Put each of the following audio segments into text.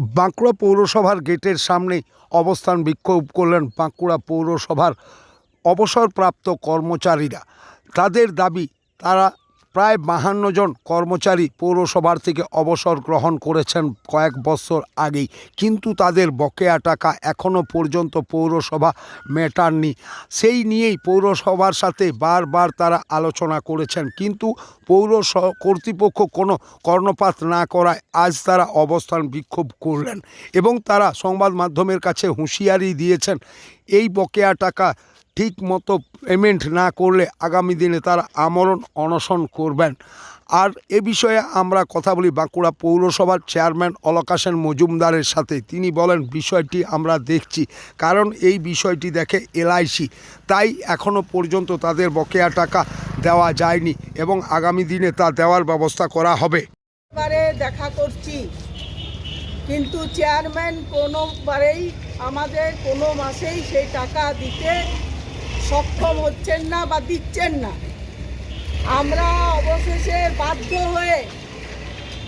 বাঁকুড়া পৌরসভার গেটের সামনে অবস্থান বিক্ষোভ করলেন বাঁকুড়া পৌরসভার অবসরপ্রাপ্ত কর্মচারীরা। তাদের দাবি তারা প্রায় বাহান্ন জন কর্মচারী পৌরসভার থেকে অবসর গ্রহণ করেছেন কয়েক বছর আগেই। কিন্তু তাদের বকেয়া টাকা এখনও পর্যন্ত পৌরসভা মেটাননি। সেই নিয়েই পৌরসভার সাথে বারবার তারা আলোচনা করেছেন। কিন্তু পৌর কর্তৃপক্ষ কোনো কর্ণপাত না করায় আজ তারা অবস্থান বিক্ষোভ করলেন এবং তারা সংবাদ মাধ্যমের কাছে হুঁশিয়ারি দিয়েছেন, এই বকেয়া টাকা ঠিক মতো পেমেন্ট না করলে আগামী দিনে তারা আমরণ অনশন করবেন। আর এ বিষয়ে আমরা কথা বলি বাঁকুড়া পৌরসভার চেয়ারম্যান অলকাশেন মজুমদারের সাথে। তিনি বলেন, বিষয়টি আমরা দেখছি, কারণ এই বিষয়টি দেখে এলআইসি। তাই এখনও পর্যন্ত তাদের বকেয়া টাকা দেওয়া যায়নি এবং আগামী দিনে তা দেওয়ার ব্যবস্থা করা হবে। দেখা করছি। কিন্তু চেয়ারম্যান কোনোবারেই আমাদের কোনো মাসেই সেই টাকা দিতে সক্ষম হচ্ছেন না বা দিচ্ছেন না। আমরা অবশেষে বাধ্য হয়ে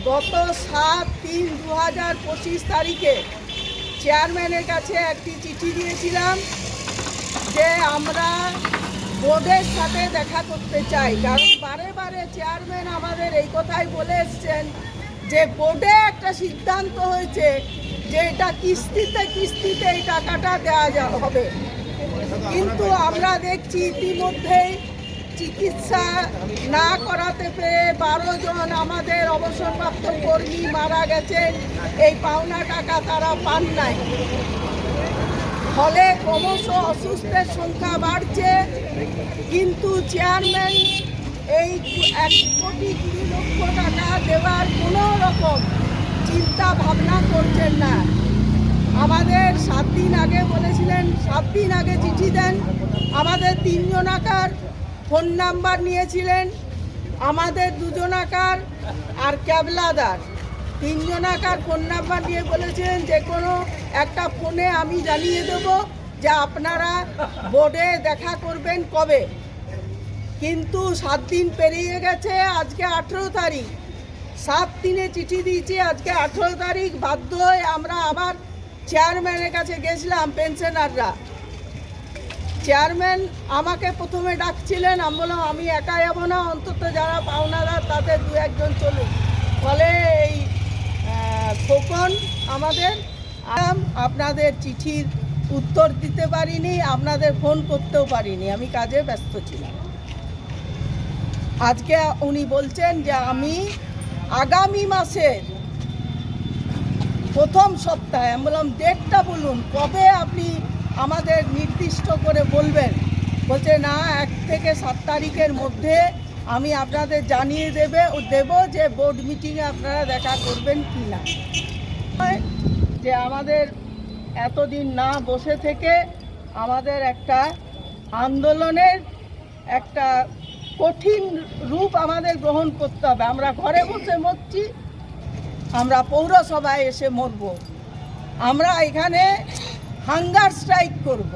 গত সাত তিন দু হাজার পঁচিশ তারিখে চেয়ারম্যানের কাছে একটি চিঠি দিয়েছিলাম যে আমরা বোর্ডের সাথে দেখা করতে চাই। কারণ বারে বারে চেয়ারম্যান আমাদের এই কথাই বলে এসছেন যে বোর্ডে একটা সিদ্ধান্ত হয়েছে যে এটা কিস্তিতে কিস্তিতে এই টাকাটা দেওয়া হবে। কিন্তু আমরা দেখছি ইতিমধ্যেই চিকিৎসা না করাতে পেরে বারো জন আমাদের অবসরপ্রাপ্ত কর্মী মারা গেছে এই পাওনা টাকা তারা পান নাই। ফলে ক্রমশ অসুস্থের সংখ্যা বাড়ছে। কিন্তু চেয়ারম্যান, এই এক কোটি কুড়ি লক্ষ টাকা দেওয়ার কোনো রকম চিন্তা ভাবনা করছেন না। সাত দিন আগে বলেছিলেন, সাত দিন আগে চিঠি দেন। আমাদের তিনজন আকার ফোন নাম্বার নিয়েছিলেন। আমাদের দুজন আকার আর ক্যাবলাদার। তিনজন আকার ফোন নাম্বার নিয়ে বলেছেন যে কোনো একটা ফোনে আমি জানিয়ে দেব যে আপনারা বোর্ডে দেখা করবেন কবে। কিন্তু সাত দিন পেরিয়ে গেছে, আজকে আঠেরো তারিখ। সাত দিনে চিঠি দিয়েছি, আজকে আঠেরো তারিখ। বাধ্য হয়ে আমরা আবার চেয়ারম্যানের কাছে গেছিলাম পেনশনাররা চেয়ারম্যান আমাকে প্রথমে ডাকছিলেন, আমি বললাম, আমি একা যাব না, অন্তত যারা পাওনাদার তাদের দু একজন চলুন ফলে এই খোকন আমাদের আপনাদের চিঠির উত্তর দিতে পারিনি, আপনাদের ফোন করতেও পারিনি, আমি কাজে ব্যস্ত ছিলাম। আজকে উনি বলছেন যে, আমি আগামী মাসের প্রথম সপ্তাহে আমি বললাম ডেটটা বলুন, কবে আপনি আমাদের নির্দিষ্ট করে বলবেন? বলছে, না, এক থেকে সাত তারিখের মধ্যে আমি আপনাদের জানিয়ে দেবে ও দেব যে বোর্ড মিটিংয়ে আপনারা দেখা করবেন কি না যে আমাদের এতদিন না বসে থেকে আমাদের একটা আন্দোলনের একটা কঠিন রূপ আমাদের গ্রহণ করতে হবে। আমরা ঘরে বসে মরছি আমরা পৌরসভায় এসে মরব। আমরা এখানে হাঙ্গার স্ট্রাইক করব।